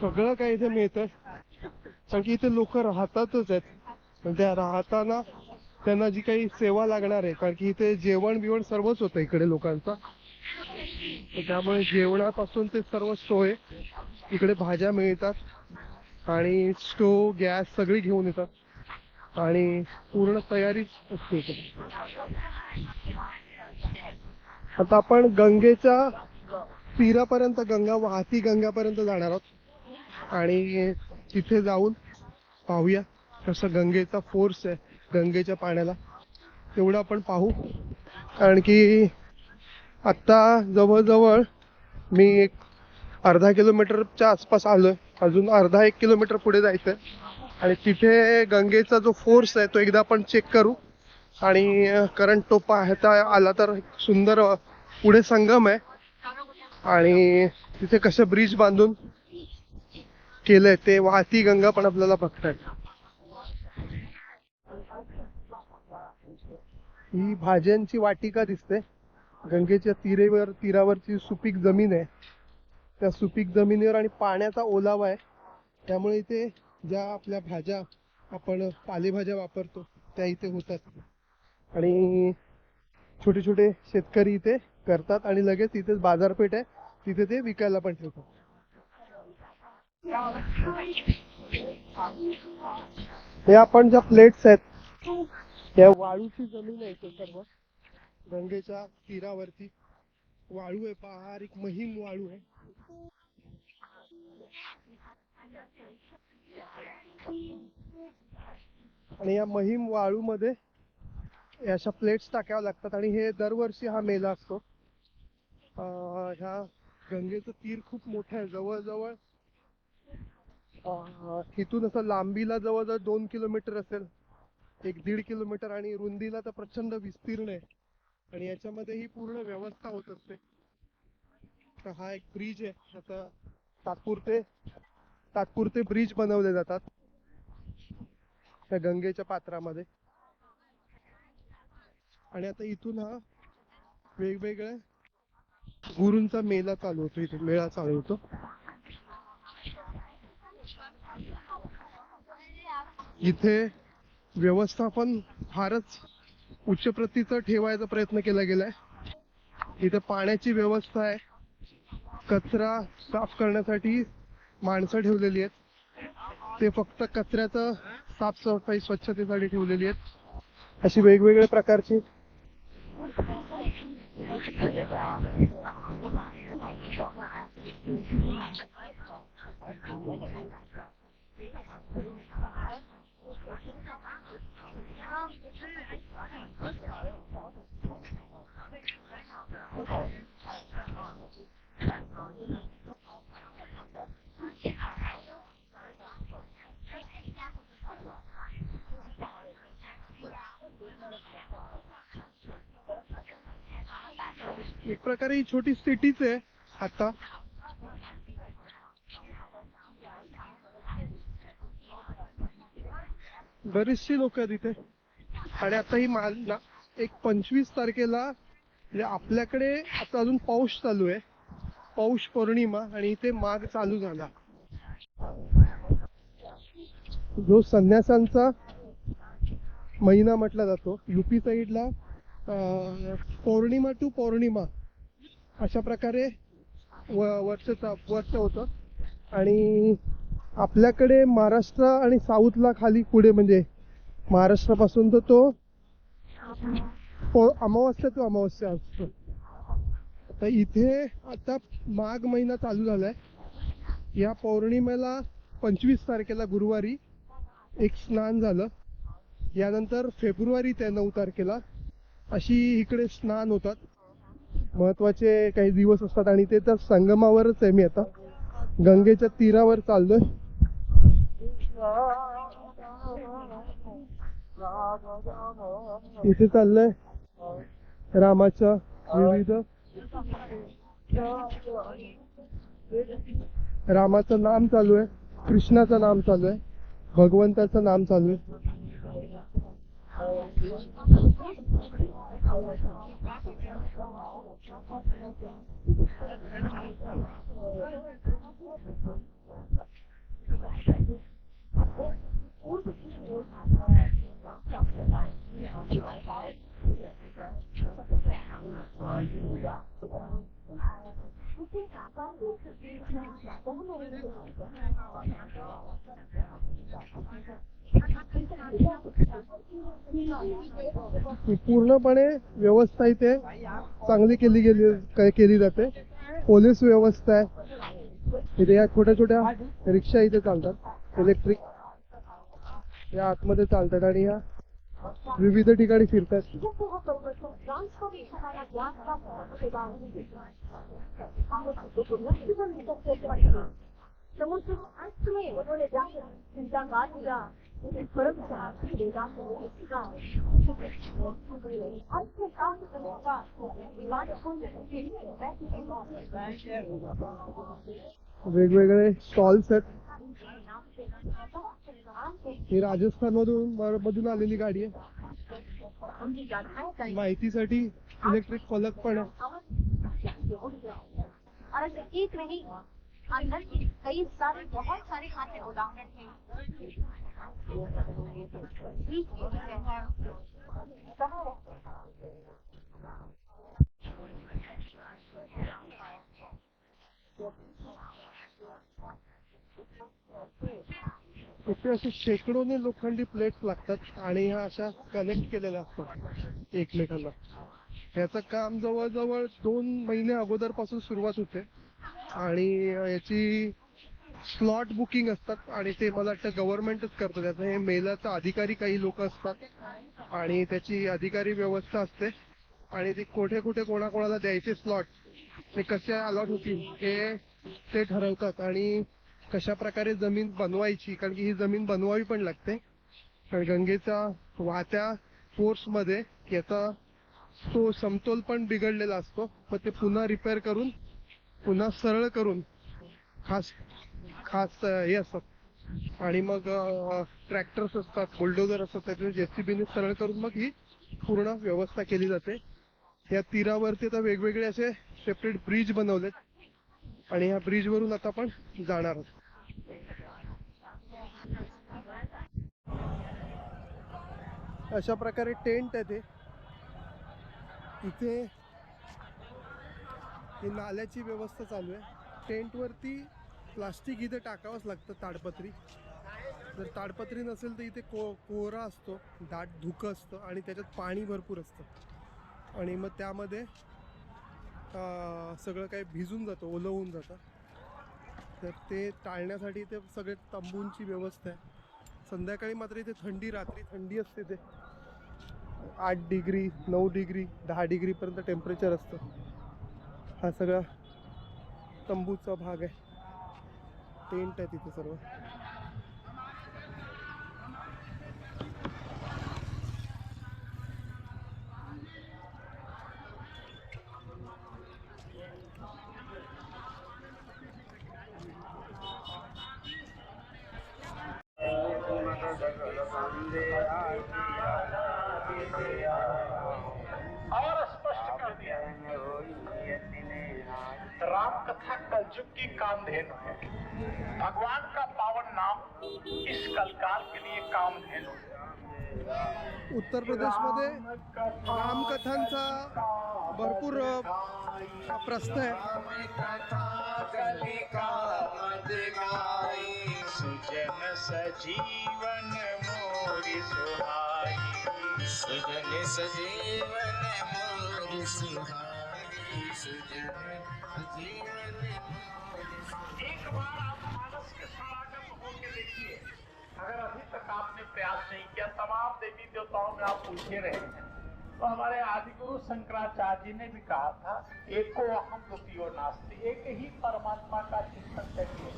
सगळं काही इथे मिळतं कारण की इथे लोक राहतातच आहेत. पण त्या राहताना त्यांना जी काही सेवा लागणार आहे कारण की इथे जेवण बिवण सर्वच होतं इकडे लोकांचं. त्यामुळे जेवणापासून ते सर्व सोय इकडे भाज्या मिळतात आणि स्टोव गॅस सगळी घेऊन येतात. आणि पूर्ण तयारीच असते आता आपण गंगेच्या तीरापर्यंत गंगा वाहती गंगापर्यंत जाणार आहोत. आणि तिथे जाऊन पाहूया कसं गंगेचा फोर्स आहे गंगेच्या पाण्याला. तेवढं आपण पाहू. कारण की आत्ता जवळजवळ मी एक अर्धा किलोमीटरच्या आसपास आलोय. अजून अर्धा एक किलोमीटर पुढे जायचंय. आणि तिथे गंगेचा जो फोर्स आहे तो एकदा आपण चेक करू. आणि करंट कारण तो पाहता आला तर सुंदर पुढे संगम आहे. आणि तिथे कसं ब्रिज बांधून केलंय ते वाहती गंगा पण आपल्याला बघता येईल. ही भाज्यांची वाटिका दिसते. गंगेच्या तीरेवर तीरावरची सुपीक जमीन आहे. त्या सुपीक जमिनीवर आणि पाण्याचा ओलावा आहे. त्यामुळे इथे ज्या आपल्या भाज्या आपण पालेभाज्या वापरतो त्या इथे होतात. आणि छोटे छोटे शेतकरी इथे करतात आणि लगेच इथे बाजारपेठ आहे तिथे ते विकायला पण ठेवतात. हे आपण ज्या प्लेट्स आहेत त्या वाळूची जमीन आहे सर्व. गंगेच्या तीरावरती वाळू आहे बारीक महिम वाळू आहे. आणि या महिम वाळू मध्ये अशा प्लेट्स टाकाव्या लागतात आणि हे दरवर्षी हा मेला असतो. ह्या गंगेचं तीर खूप मोठं आहे. जवळजवळ इथून असं लांबीला जवळजवळ दोन किलोमीटर असेल. एक दीड किलोमीटर आणि रुंदीला तर प्रचंड विस्तीर्ण आहे. आणि याच्यामध्ये ही पूर्ण व्यवस्था होत असते. तर हा एक ब्रिज आहे. आता तात्पुरते तात्पुरते ब्रिज बनवले जातात. त्या गंगेच्या पात्रामध्ये. आणि आता इथून हा वेगवेगळ्या गुरूंचा मेला चालू होतो. इथे मेळा चालू होतो. इथे व्यवस्थापन फारच उच्च प्रतीचं ठेवायचा प्रयत्न केला गेलाय. इथे पाण्याची व्यवस्था आहे. कचरा साफ करण्यासाठी माणसं ठेवलेली आहेत. ते फक्त कचऱ्याचं साफसफाई स्वच्छतेसाठी ठेवलेली आहेत. अशी वेगवेगळ्या प्रकारची एक प्रकारे ही छोटी सिटीच आहे आता. बरीचशी लोक आहेत इथे. आणि आता ही माल ना एक पंचवीस तारखेला म्हणजे आपल्याकडे आता अजून पाऊस चालू आहे. पौष पौर्णिमा आणि इथे माघ चालू झाला. जो संन्यासांचा महिना म्हटला जातो युपी साईडला पौर्णिमा टू पौर्णिमा. अशा प्रकारे व वर्ष वर्ष होतं. आणि आपल्याकडे महाराष्ट्र आणि साऊथला खाली पुढे म्हणजे महाराष्ट्रापासून तर तो अमावस्या तो अमावस्या असतो. तर इथे आता माघ महिना चालू झालाय. या पौर्णिमेला पंचवीस तारखेला गुरुवारी एक स्नान झालं. यानंतर फेब्रुवारी ते नऊ तारखेला. अशी इकडे स्नान होतात. महत्त्वाचे काही दिवस असतात आणि ते तर संगमावरच आहे मी आता. गंगेच्या तीरावर चाललोय. इथे चाललंय. रामाच्या विविध. रामाचं नाम चालू आहे. कृष्णाचं नाम चालू आहे. भगवंताचं नाम चालू आहे. पूर्णपणे व्यवस्था इथे चांगली केली गेली काय केली जाते. पोलीस व्यवस्था आहे. इथे या छोट्या छोट्या रिक्षा इथे चालतात. इलेक्ट्रिक या आतमध्ये चालतात आणि या विविध ठिकाणी फिरतात. वेगवेगळे स्टॉल्स आहेत. ही राजस्थान मधून मधून आलेली गाडी आहे. माहितीसाठी इलेक्ट्रिक फलक पण आहे. इथे असे शेकडोने लोखंडी प्लेट्स लागतात आणि ह्या अशा कनेक्ट केलेल्या असतात एकमेकांना. ह्याचं काम जवळजवळ दोन महिने अगोदरपासून सुरुवात होते. आणि याची स्लॉट बुकिंग असतात आणि ते मला वाटतं गव्हर्नमेंटच करतं. त्याचं हे मेलाचा अधिकारी काही लोक असतात आणि त्याची अधिकारी व्यवस्था असते. आणि ते कुठे कुठे कोणाकोणाला द्यायचे स्लॉट ते कसे अलॉट होतील हे ते ठरवतात. आणि कशा प्रकारे जमीन बनवायची कारण की ही जमीन बनवावी पण लागते. कारण गंगेचा वाहत्या फोर्समध्ये याचा तो समतोल पण बिघडलेला असतो. मग ते पुन्हा रिपेअर करून पुन्हा सरळ करून खास खास हे असतात. आणि मग ट्रॅक्टर्स असतात बुलडोजर असतात त्याचे जेसीबीने सरळ करून मग ही पूर्ण व्यवस्था केली जाते. या तीरावरती आता वेगवेगळे असे सेपरेट ब्रिज बनवलेत. आणि ह्या ब्रिज वरून आता आपण जाणार आहोत. अशा प्रकारे टेंट आहे ते. इथे नाल्याची व्यवस्था चालू आहे. टेंट वरती प्लास्टिक इथे टाकावंच लागतं ताडपत्री. जर ताडपत्री नसेल तर इथे को कोहरा असतो दाट धुकं असतं आणि त्याच्यात पाणी भरपूर असतं. आणि मग त्यामध्ये सगळं काही भिजून जातं ओलं होऊन जातं. तर ते टाळण्यासाठी ते सगळे तंबूंची व्यवस्था आहे. संध्याकाळी मात्र इथे थंडी रात्री थंडी असते ते आठ डिग्री नऊ डिग्री दहा डिग्रीपर्यंत टेम्परेचर असतं. हा सगळा तंबूचा भाग आहे. टेंट आहे तिथे सर्व. की कामधेनु है। भगवान का पावन नाम इस कलकाल के लिए कामधेनु है। उत्तर प्रदेशमध्ये रामकथांचा भरपूर प्रस्थ आहे. सुजन सजीवन मोरी सुहाई सुजन सजीवन मोर सुहाई सुजन सजीवन तक आपने प्रयास नहीं किया तमाम देवी देवताओं में आप पूछे रहे हैं। तो हमारे आदिगुरु शंकराचार्य जी ने भी कहा था एको अहम द्वितीय नास्ते एक ही परमात्मा का चिंतन करिए।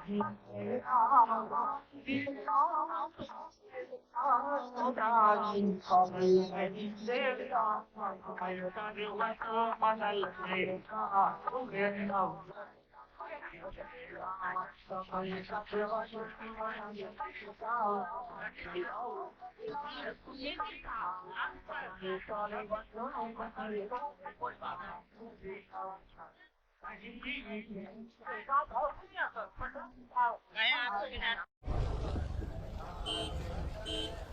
天山，天山，天山，我大天山，美丽的天，哎呀，自 do.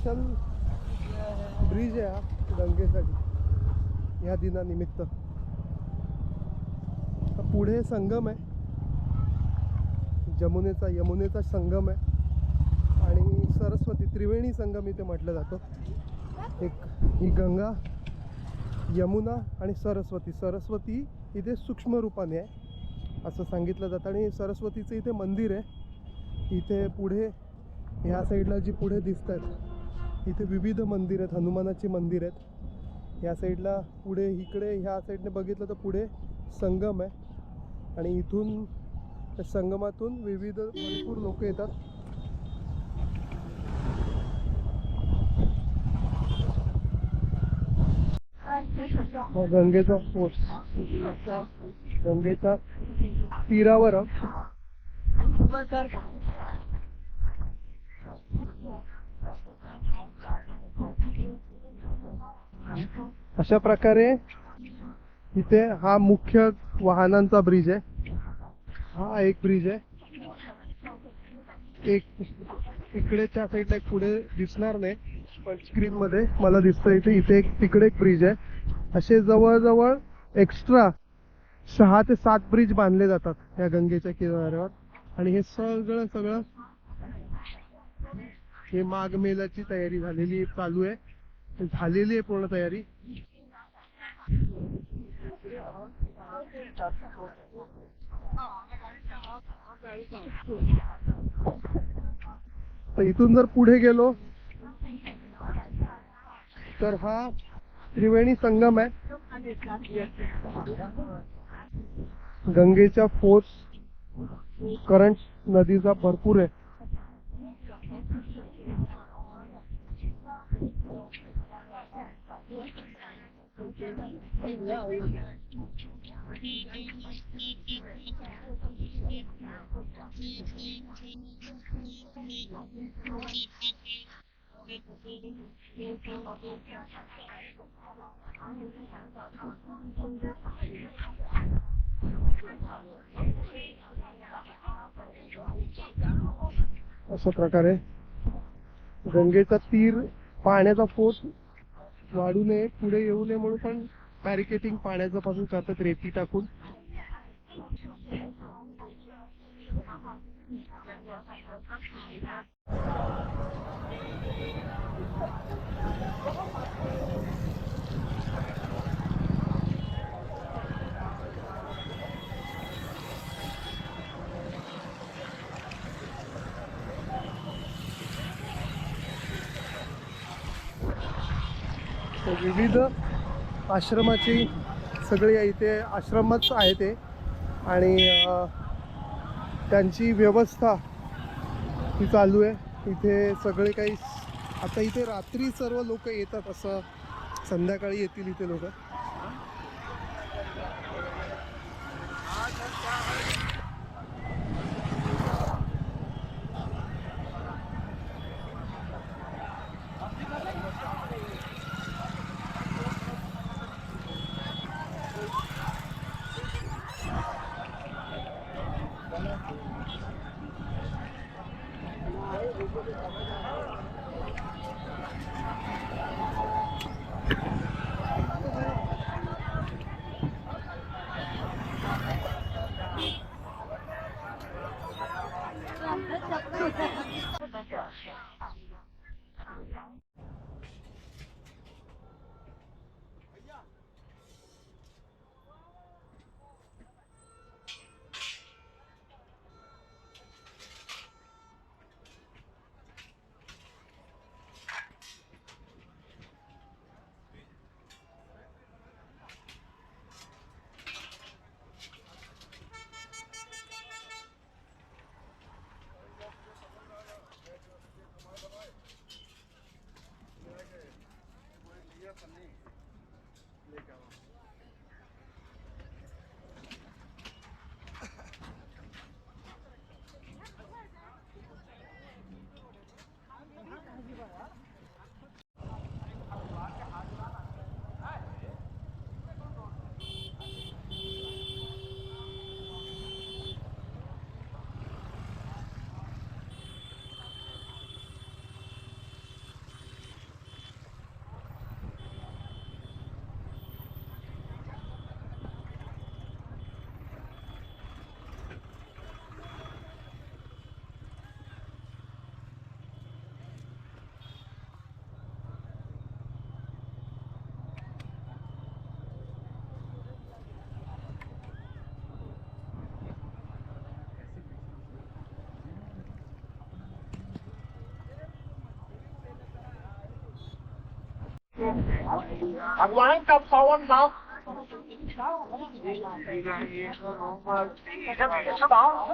स्पेशल ब्रिज आहे हा गंगेसाठी ह्या दिनानिमित्त. पुढे संगम आहे. जमुनेचा यमुनेचा संगम आहे. आणि सरस्वती त्रिवेणी संगम इथे म्हटलं जातं. एक ही गंगा यमुना आणि सरस्वती. सरस्वती इथे सूक्ष्म रूपाने आहे असं सांगितलं जातं. आणि सरस्वतीचं इथे मंदिर आहे. इथे पुढे ह्या साईडला जी पुढे दिसत आहेत इथे विविध मंदिर आहेत हनुमानाची मंदिर आहेत. या साईडला पुढे इकडे ह्या साईडने बघितलं तर पुढे संगम आहे. आणि इथून त्या संगमातून विविध भरपूर लोक येतात. गंगेचा गंगेचा फोर्स. तीरावर आहोत. अशा प्रकारे इथे हा मुख्य वाहनांचा ब्रिज आहे. हा एक ब्रिज आहे. एक इकडे त्या साईडला एक पुढे दिसणार नाही पण स्क्रीन मध्ये मला दिसतं इथे इथे एक तिकडे एक ब्रिज आहे. असे जवळजवळ एक्स्ट्रा सहा ते सात ब्रिज बांधले जातात या गंगेच्या किनाऱ्यावर. आणि हे सगळं सगळं हे माघ मेलाची तयारी झालेली चालू आहे. झालेली आहे पूर्ण तयारी? तर इथून जर पुढे गेलो तर हा त्रिवेणी संगम आहे. गंगेच्या फोर्स करंट नदीचा भरपूर आहे. अशा प्रकारे गंगेचा तीर पाण्याचा पोत वाढू नये पुढे येऊ नये म्हणून पण बॅरिकेटिंग पाण्याचं पासून करतात रेती टाकून. विविध आश्रमाची सगळी इथे आश्रमच आहे ते. आणि त्यांची व्यवस्था ही चालू आहे. इथे सगळे काही आता इथे रात्री सर्व लोक येतात असं संध्याकाळी येतील इथे लोक. भगवान का पवन नाम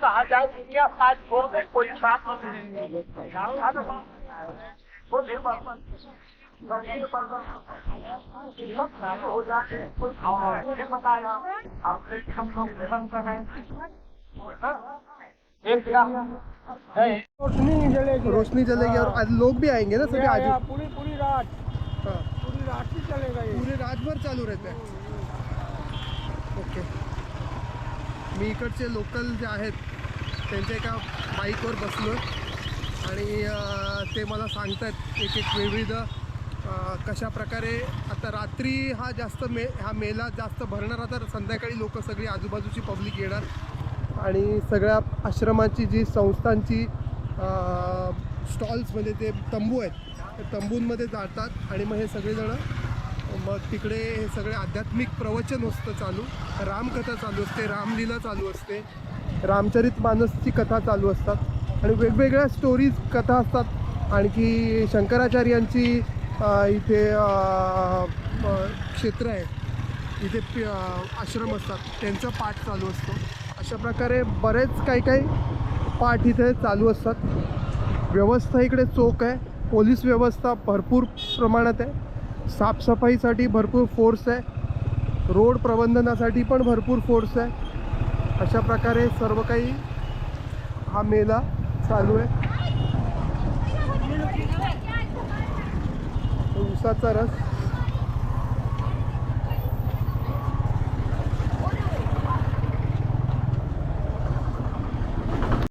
कहा जाए दुनिया साथ छोड़ दे कोई साथ हो जाते कोई बताया हम लोग रोशनी जलेगी रोशनी चलेगी और लोग भी आएँगे ना सभी आज पूरी पूरी रात पूरी रात। ही। चलेगा ये पूरे रातभर चालू रहते हैं. ओके मी इकडचे लोकल जे आहेत त्यांच्या एका बाईकवर बसलो आणि ते मला सांगतात एक एक विविध कशा प्रकारे आता रात्री हा जास्त मे हा मेला जास्त भरणार आता संध्याकाळी लोक सगळी आजूबाजूची पब्लिक येणार. आणि सगळ्या आश्रमाची जी संस्थांची स्टॉल्स म्हणजे ते तंबू आहेत ते तंबूंमध्ये जातात. आणि मग हे सगळेजणं मग तिकडे हे सगळे आध्यात्मिक प्रवचन असतं चालू. रामकथा चालू असते रामलीला चालू असते. रामचरित मानसची कथा चालू असतात. आणि वेगवेगळ्या स्टोरीज कथा असतात. आणखी शंकराचार्यांची इथे क्षेत्र आहे. इथे पि- आश्रम असतात. त्यांचा पाठ चालू असतो. अशा प्रकारे बरेच काही काही पाठ इथे चालू असतात. व्यवस्था इकडे चोख आहे. पोलीस व्यवस्था भरपूर प्रमाणात आहे. साफसफाईसाठी भरपूर फोर्स आहे. रोड प्रबंधनासाठी पण भरपूर फोर्स आहे. अशा प्रकारे सर्व काही हा मेला चालू आहे. उसाचा रस